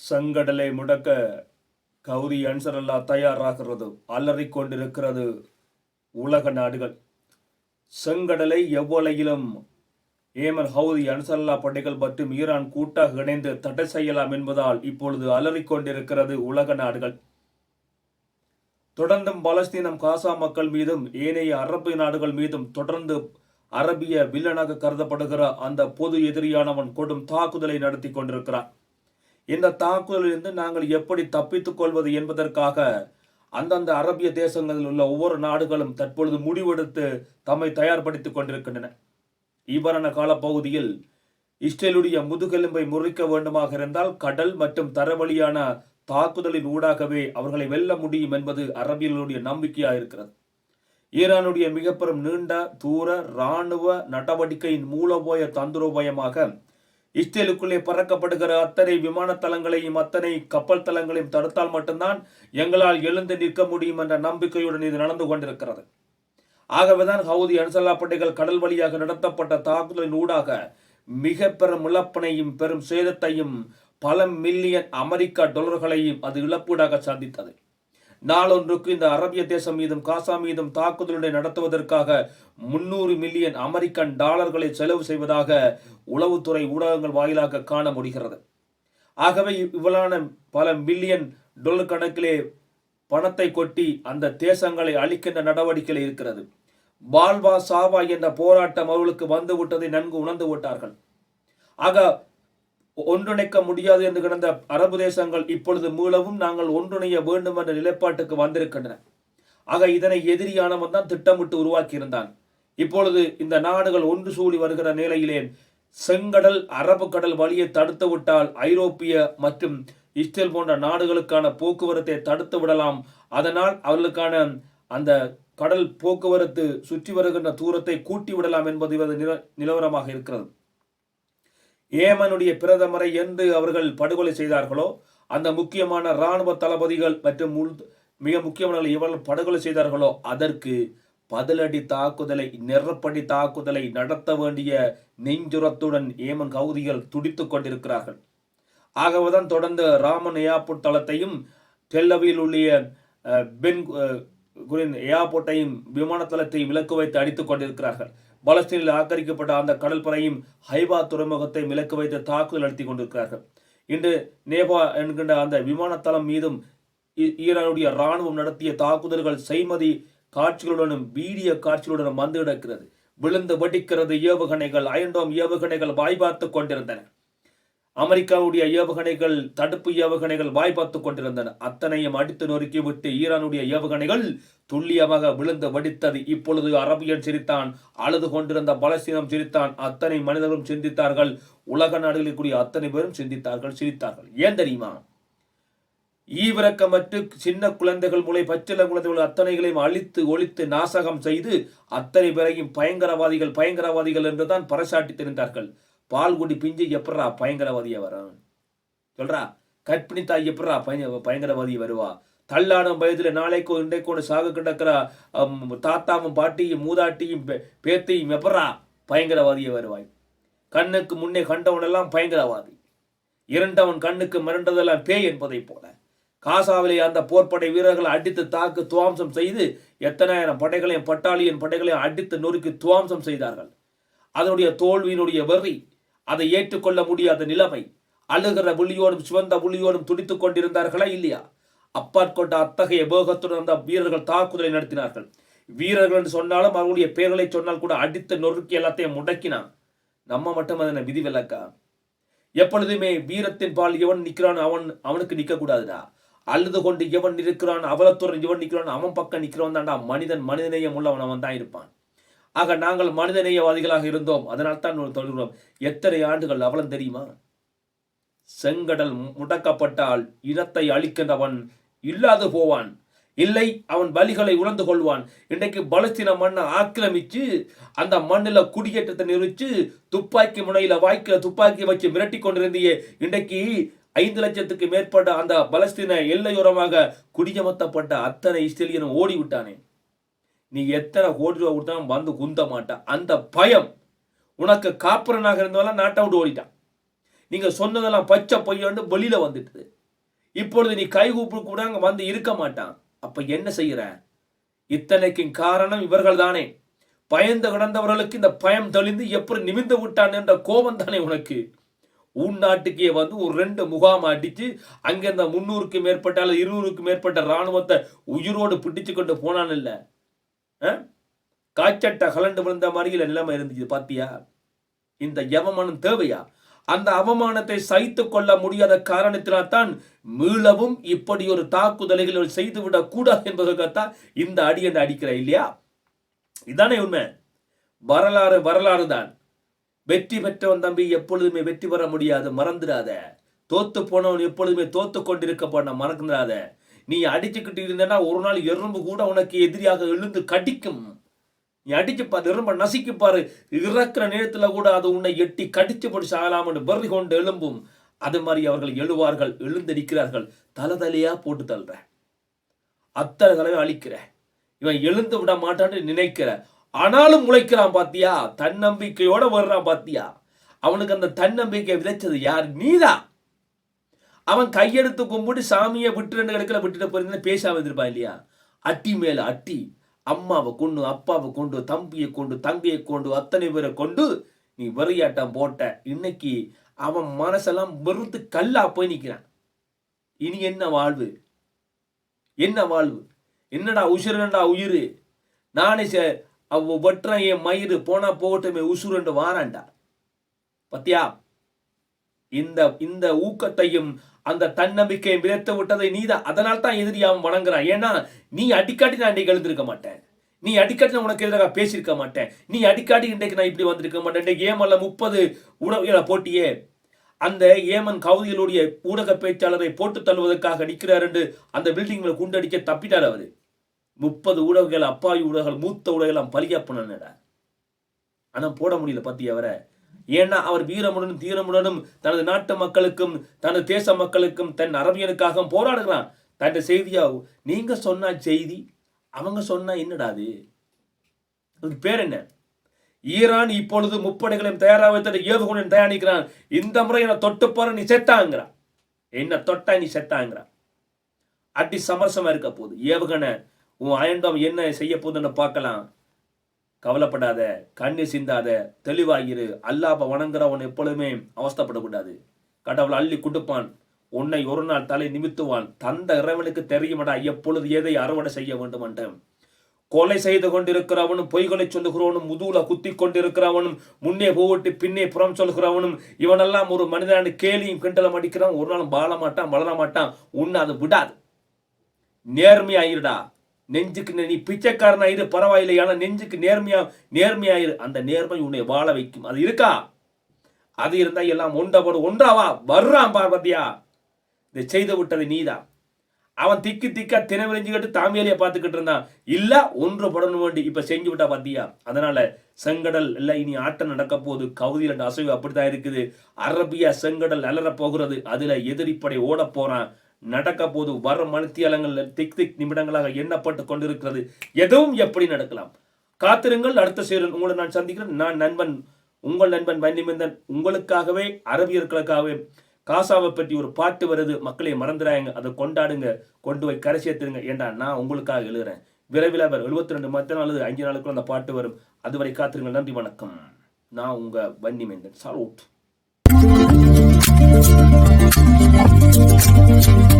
செங்கடலை முடக்க கௌரி அன்சரல்லா தயாராகிறது அலறிக் கொண்டிருக்கிறது உலக நாடுகள். செங்கடலை எவ்வளையிலும் ஏமன் ஹவுதி அன்சரல்லா படைகள் மற்றும் ஈரான் கூட்டாக இணைந்து தடை செய்யலாம் என்பதால் இப்பொழுது அலறிக்கொண்டிருக்கிறது உலக நாடுகள். தொடர்ந்தும் பாலஸ்தீனம் காசா மக்கள் மீதும் ஏனைய அரபு நாடுகள் மீதும் தொடர்ந்து அரபிய வில்லனாக கருதப்படுகிற அந்த பொது எதிரியானவன் கொடும் தாக்குதலை நடத்தி கொண்டிருக்கிறான். இந்த தாக்குதலிலிருந்து நாங்கள் எப்படி தப்பித்துக் கொள்வது என்பதற்காக அந்தந்த அரபிய தேசங்களில் உள்ள ஒவ்வொரு நாடுகளும் தற்பொழுது முடிவெடுத்து தம்மை தயார்படுத்திக் கொண்டிருக்கின்றன. இவ்வாறான காலப்பகுதியில் இஸ்ரேலுடைய முதுகெலும்பை முறிக்க வேண்டுமாக இருந்தால் கடல் மற்றும் தரவழியான தாக்குதலின் ஊடாகவே அவர்களை வெல்ல முடியும் என்பது அரபியர்களுடைய நம்பிக்கையாக இருக்கிறது ஈரானுடைய மிக பெரும் நீண்ட தூர இராணுவ நடவடிக்கையின் மூலோபாய தந்திரோபாயமாக இஸ்ரேலுக்குள்ளே பறக்கப்படுகிற அத்தனை விமான தளங்களையும் அத்தனை கப்பல் தளங்களையும் தடுத்தால் மட்டும்தான் எங்களால் எழுந்து நிற்க முடியும் என்ற நம்பிக்கையுடன் இது நடந்து கொண்டிருக்கிறது. ஆகவேதான் ஹவுதி அன்சல்லா படைகள் கடல் வழியாக நடத்தப்பட்ட தாக்குதலின் ஊடாக மிக பெரும் இழப்பினையும் பெரும் சேதத்தையும் பல மில்லியன் அமெரிக்க டாலர்களையும் அது இழப்பீடாக சந்தித்தது நாளொன்றுக்கு இந்த அரபிய தேசம் மீதும் காசா மீதும் தாக்குதலை நடத்துவதற்காக முன்னூறு மில்லியன் அமெரிக்கன் டாலர்களை செலவு செய்வதாக உளவுத்துறை ஊடகங்கள் வாயிலாக காண முடிகிறது. ஆகவே இவ்வளான பல மில்லியன் டொலர் கணக்கிலே பணத்தை கொட்டி அந்த தேசங்களை அழிக்கின்ற நடவடிக்கையில் இருக்கிறது. பால்வா சாவா என்ற போராட்டம் அவர்களுக்கு வந்துவிட்டதை நன்கு உணர்ந்து விட்டார்கள். ஆக ஒன்றிணைக்க முடியாது என்று கிடந்த அரபு தேசங்கள் இப்பொழுது மூலவும் நாங்கள் ஒன்றிணைய வேண்டும் என்ற நிலைப்பாட்டுக்கு வந்திருக்கின்றன. ஆக இதனை எதிரியானவன் தான் திட்டமிட்டு உருவாக்கியிருந்தான். இப்பொழுது இந்த நாடுகள் ஒன்று சூழி வருகிற நிலையிலே செங்கடல் அரபு கடல் வழியை தடுத்து விட்டால் ஐரோப்பிய மற்றும் இஸ்ரேல் போன்ற நாடுகளுக்கான போக்குவரத்தை தடுத்து விடலாம். அதனால் அவர்களுக்கான அந்த கடல் போக்குவரத்து சுற்றி வருகின்ற தூரத்தை கூட்டி விடலாம் என்பது இவரது நில- நிலவரமாக இருக்கிறது. ஏமனுடைய பிரதமரை என்று அவர்கள் படுகொலை செய்தார்களோ அந்த முக்கியமான இராணுவ தளபதிகள் மற்றும் உள் மிக முக்கியமானவர்கள் படுகொலை செய்தார்களோ அதற்கு பதிலடி தாக்குதலை நிறப்படி தாக்குதலை நடத்த வேண்டிய நெஞ்சுரத்துடன் ஏமன் கவுதிகள் துடித்து கொண்டிருக்கிறார்கள். ஆகவேதான் தொடர்ந்து ராமன் ஏர்போர்ட் தளத்தையும் டெல்லவியில் உள்ள பென் குரின் ஏர்போர்ட்டையும் விமான தளத்தையும் இலக்கு வைத்து அடித்துக் கொண்டிருக்கிறார்கள். பலஸ்தீனில் ஆக்கிரிக்கப்பட்ட அந்த கடற்படையும் ஹைபா துறைமுகத்தை இலக்கு வைத்து தாக்குதல் நடத்தி கொண்டிருக்கிறார்கள். இன்று நேபா என்கின்ற அந்த விமானத்தளம் மீதும் ஈரானுடைய ராணுவம் நடத்திய தாக்குதல்கள் செய்மதி காட்சிகளுடனும் வீடியோ காட்சிகளுடனும் வந்து கிடக்கிறது. விழுந்து வெடிக்கிறது ஏவுகணைகள் அயன்டோம் ஏவுகணைகள் வாய்பார்த்து கொண்டிருந்தன. அமெரிக்காவுடைய ஏவுகணைகள் தடுப்பு ஏவுகணைகள் வாய்ப்பார்த்து கொண்டிருந்தன. அத்தனையும் அடித்து நொறுக்கிவிட்டு ஈரானுடைய ஏவுகணைகள் துல்லியமாக விழுந்து வெடித்தது. இப்பொழுது அரபியன் சிரித்தான் அழுது கொண்டிருந்த பலஸ்தீனம் சிரித்தான் அத்தனை மனிதர்களும் சிந்தித்தார்கள். உலக நாடுகளில் கூடிய அத்தனை பேரும் சிந்தித்தார்கள் சிரித்தார்கள். ஏன் தெரியுமா? ஈவிரக்கமற்று சின்ன குழந்தைகள் முளை பச்சில குழந்தைகள் அத்தனைகளையும் அழித்து ஒழித்து நாசகம் செய்து அத்தனை பேரையும் பயங்கரவாதிகள் பயங்கரவாதிகள் என்றுதான் பறைசாட்டி தெரிந்தார்கள். பால் குடி பிஞ்சு எப்படா பயங்கரவாதியை வரும் சொல்றா கற்பிணி தாய் எப்படா பய பயங்கரவாதி வருவா? தள்ளான வயதுல நாளைக்கோ இன்றைக்கோ சாக கிடக்கிற தாத்தாவும் பாட்டியும் மூதாட்டியும் பேத்தையும் எப்படா பயங்கரவாதியை வருவாய்? கண்ணுக்கு முன்னே கண்டவனெல்லாம் பயங்கரவாதி. இரண்டவன் கண்ணுக்கு மிரண்டதெல்லாம் பேய் என்பதைப் போல. காசாவிலே அந்த போர்ப்படை வீரர்களை அடித்து தாக்கு துவாம்சம் செய்து எத்தனாயிரம் படைகளையும் பட்டாளியின் படைகளையும் அடித்து நொறுக்கி துவாம்சம் செய்தார்கள். அதனுடைய தோல்வியினுடைய வெறி அதை ஏற்றுக்கொள்ள முடியாத நிலைமை. அழுகிற புள்ளியோடும் சிவந்த புள்ளியோடும் துடித்துக் கொண்டிருந்தார்களா இல்லையா? அப்பாற்கொண்ட அத்தகைய வேகத்துடன் அந்த வீரர்கள் தாக்குதலை நடத்தினார்கள். வீரர்கள் என்று சொன்னாலும் அவர்களுடைய பெயர்களை சொன்னால் கூட அடித்து நொறுக்கி எல்லாத்தையும் முடக்கினான். நம்ம மட்டும் அதனை விதிவிலக்கா எப்பொழுதுமே வீரத்தின் பால் எவன் நிற்கிறான் அவன் அவனுக்கு நிற்க கூடாதுடா அழுது கொண்டு எவன் இருக்கிறான் அவலத்துடன் எவன் நிற்கிறான் அவன் பக்கம் நிற்கிறவன் தான்டா மனிதன் மனிதநேயம் உள்ளவன் அவன் தான் இருப்பான். ஆக நாங்கள் மனிதநேயவாதிகளாக இருந்தோம். அதனால் தான் தொழுகிறோம். எத்தனை ஆண்டுகள் அவலம் தெரியுமா? செங்கடல் முடக்கப்பட்டால் இனத்தை அழிக்கின்றவன் இல்லாது போவான். இல்லை அவன் பலிகளை உணர்ந்து கொள்வான். இன்றைக்கு பலஸ்தீன மண்ணை ஆக்கிரமிச்சு அந்த மண்ணில் குடியேற்றத்தை நிறுவிச்சு துப்பாக்கி முனையில் வாய்க்கில துப்பாக்கி வச்சு மிரட்டி கொண்டிருந்தே இன்றைக்கு ஐந்து லட்சத்துக்கு மேற்பட்ட அந்த பலஸ்தீன எல்லையோரமாக குடியமர்த்தப்பட்ட அத்தனை இஸ்ரேலியனும் ஓடி விட்டானே நீ எத்தனை கோடி ரூபா கொடுத்தாலும் வந்து குந்த மாட்டான் அந்த பயம் உனக்கு காப்பரனாக இருந்தவெல்லாம் நாட்டை விட்டு ஓடிட்டான் நீங்கள் சொன்னதெல்லாம் பச்சை பொய்யாண்டு வெளியில் வந்துட்டுது. இப்பொழுது நீ கை கூப்பிடு கூட அங்கே வந்து இருக்க மாட்டான். அப்போ என்ன செய்கிற இத்தனைக்கும் காரணம் இவர்கள் தானே பயந்து கிடந்தவர்களுக்கு இந்த பயம் தெளிந்து எப்படி நிமிந்து விட்டான் என்ற கோபம் தானே உனக்கு? உன் நாட்டுக்கே வந்து ஒரு ரெண்டு முகாம் அடித்து அங்கே இந்த முந்நூறுக்கு மேற்பட்ட அல்லது இருநூறுக்கு மேற்பட்ட ராணுவத்தை உயிரோடு பிடிச்சு கொண்டு போனான் இல்லை. காய்ச்சட்டை கலண்டு விழுந்த மாதிரி நிலைமை இருந்துச்சு பாத்தியா? இந்த யவமானம் தேவையா? அந்த அவமானத்தை சகித்து கொள்ள முடியாத காரணத்தினால்தான் மீளவும் இப்படி ஒரு தாக்குதலைகள் செய்துவிடக் கூடாது என்பதற்காகத்தான் இந்த அடி என்று அடிக்கிற இல்லையா? இதானே உண்மை. வரலாறு வரலாறு தான். வெற்றி பெற்றவன் தம்பி எப்பொழுதுமே வெற்றி பெற முடியாது மறந்துடாத. தோத்து போனவன் எப்பொழுதுமே தோத்து கொண்டிருக்கப்பட போன மறந்துடாத. நீ அடிச்சுக்கிட்டு இருந்தனா ஒரு நாள் எறும்பு கூட உனக்கு எதிரியாக எழுந்து கடிக்கும். நீ அடிச்சு பாரு எறும்ப நசுக்கி பாரு. இறக்குற நேரத்தில் கூட அது உன்னை எட்டி கடிச்சு போட்டு சாகலாம்னு வெறி கொண்டு எழும்பும். அது மாதிரி அவர்கள் எழுவார்கள் எழுந்தடிக்கிறார்கள் தலை தலையா போட்டு தள்ளுற. அத்தனை தலைவை அழிக்கிற. இவன் எழுந்து விட மாட்டான்னு நினைக்கிற. ஆனாலும் முளைக்கிறான் பாத்தியா? தன்னம்பிக்கையோட வர்றான் பாத்தியா? அவனுக்கு அந்த தன்னம்பிக்கை விதைச்சது யார்? நீதான். அவன் கையெடுத்து கும்பிட்டு சாமியை விட்டு ரெண்டு கிடக்கல விட்டுட்டு போயிருந்தேன் பேசாம இருப்பா இல்லையா? அட்டி மேல அட்டி. அம்மாவை கொண்டு அப்பாவை கொண்டு தம்பியை கொண்டு தங்கையை கொண்டு அத்தனை பேரை கொண்டு நீ வெறியாட்டம் போட்ட. இன்னைக்கு அவன் மனசெல்லாம் வெறுத்து கல்லா போய் நிற்கிறான் இனி என்ன வாழ்வு? என்ன வாழ்வு? என்னடா உசுரண்டா உயிர்? நானே அவ வெட்டுறான் என் மயிறு போனா போகட்டுமே உசுரண்டு வாரான்டா. பத்தியா? இந்த இந்த ஊக்கத்தையும் அந்த தன்னம்பிக்கையை விதைத்து விட்டதை நீ தான் அதனால் தான் எதிரியாவும் அவன் வணங்குறான் ஏன்னா நீ அடிக்காட்டி நான் இன்றைக்கு எழுந்திருக்க மாட்டேன். நீ அடிக்கடி நான் உனக்கு எதிராக பேசியிருக்க மாட்டேன். நீ அடிக்காட்டி இன்றைக்கு நான் இப்படி வந்திருக்க மாட்டேன். இன்றைக்கு ஏமல்ல முப்பது உணவுகளை போட்டியே. அந்த ஏமன் கவுதிகளுடைய ஊடக பேச்சாளரை போட்டு தள்ளுவதற்காக நிற்கிறார் என்று அந்த பில்டிங்கில் குண்டடிக்க தப்பிட்டார் அவர். முப்பது ஊடகங்கள் அப்பாவி ஊடகங்கள் மூத்த ஊடகங்கள் பலியா பண்ணடா ஆனால் போட முடியல பத்தி அவரை. ஏன்னா அவர் வீரமுடனும் தீரமுடனும் தனது நாட்டு மக்களுக்கும் தனது தேச மக்களுக்கும் தன் அரபியனுக்காக போராடுகிறான். தன் செய்தியா நீங்க சொன்ன செய்தி அவங்க சொன்னா என்னடா அது? அதுக்கு பேர் என்ன? ஈரான் இப்பொழுது முப்படைகளையும் தயாராக வைத்த ஏவுகணையும் தயாரிக்கிறான். இந்த முறை என்ன தொட்டு போற நீ செத்தாங்கிறான் என்ன தொட்டா நீ செத்தாங்கிறான் அடி சமரசமா இருக்க போகுது. ஏவுகணை உன் அயண்டம் என்ன செய்ய போகுதுன்னு பார்க்கலாம். கவலைப்படாத கண்ணு சிந்தாத தெளிவாகிரு அல்லாப்ப வணங்குறவன் எப்பொழுதுமே அவஸ்தப்படக்கூடாது. கடவுள் அள்ளி கொடுப்பான். உன்னை ஒரு நாள் தலை நிமித்துவான். தந்த இறைவனுக்கு தெரியுமடா எப்பொழுது எதை அறுவடை செய்ய வேண்டும் என்று கொலை செய்து கொண்டிருக்கிறவனும் பொய்களை சொல்லுகிறவனும் முதுகுல குத்தி கொண்டிருக்கிறவனும் முன்னே போவிட்டு பின்னே புறம் சொல்லுகிறவனும் இவனெல்லாம் ஒரு மனிதனான கேலியும் கிண்டலம் அடிக்கிறான் ஒரு நாளும் வாழ மாட்டான் வளர மாட்டான். உன்னை அது விடாது. நேர்மையாயிருடா. நெஞ்சுக்கு நீ பிச்சைக்காரனாயிரு பரவாயில்லை ஆனால் நெஞ்சுக்கு நேர்மையா நேர்மையாயிரு அந்த நேர்மை உன்னை வாழ வைக்கும். அது இருக்கா? அது இருந்தால் எல்லாம் ஒன்றபோடு ஒன்றாவா? வர்றான் பார்வதியா. இதை செய்து விட்டது நீதான் அவன் திக்கி திக்கா தினவிரிஞ்சுக்கிட்டு தாமியாலியை பார்த்துக்கிட்டு இருந்தான். இல்ல ஒன்று படணும் வேண்டி இப்ப செஞ்சு விட்டா பாத்தியா அதனால செங்கடல் இல்ல இனி ஆட்டம் நடக்க போகுது. கவுதியில் அசைவு அப்படித்தான் இருக்குது. அரபியா செங்கடல் அலற போகிறது. அதுல எதிரிப்படை ஓட போறான். நடக்க போது வரும் மணித்தியாலங்கள் திக் திக் நிமிடங்களாக எண்ணப்பட்டு கொண்டிருக்கிறது. எதுவும் எப்படி நடக்கலாம்? காத்திருங்கள் அடுத்த சேரல் உங்களை நான் சந்திக்கிறேன். நான் நண்பன் உங்கள் நண்பன் வன்னிமந்தன் உங்களுக்காகவே அரபியர்களுக்காகவே காசாவை பற்றி ஒரு பாட்டு வருது. மக்களை மறந்துடாங்க அதை கொண்டாடுங்க கொண்டு போய் கரை சேர்த்துருங்க ஏண்டா நான் உங்களுக்காக எழுதுறேன். விரைவில் அவர் எழுபத்தி ரெண்டு மத்த நாள் அஞ்சு நாளுக்குள்ள அந்த பாட்டு வரும். அதுவரை காத்திருங்கள். நன்றி வணக்கம். நான் உங்கள் வன்னிமேந்தன் சாலூட் Thank you.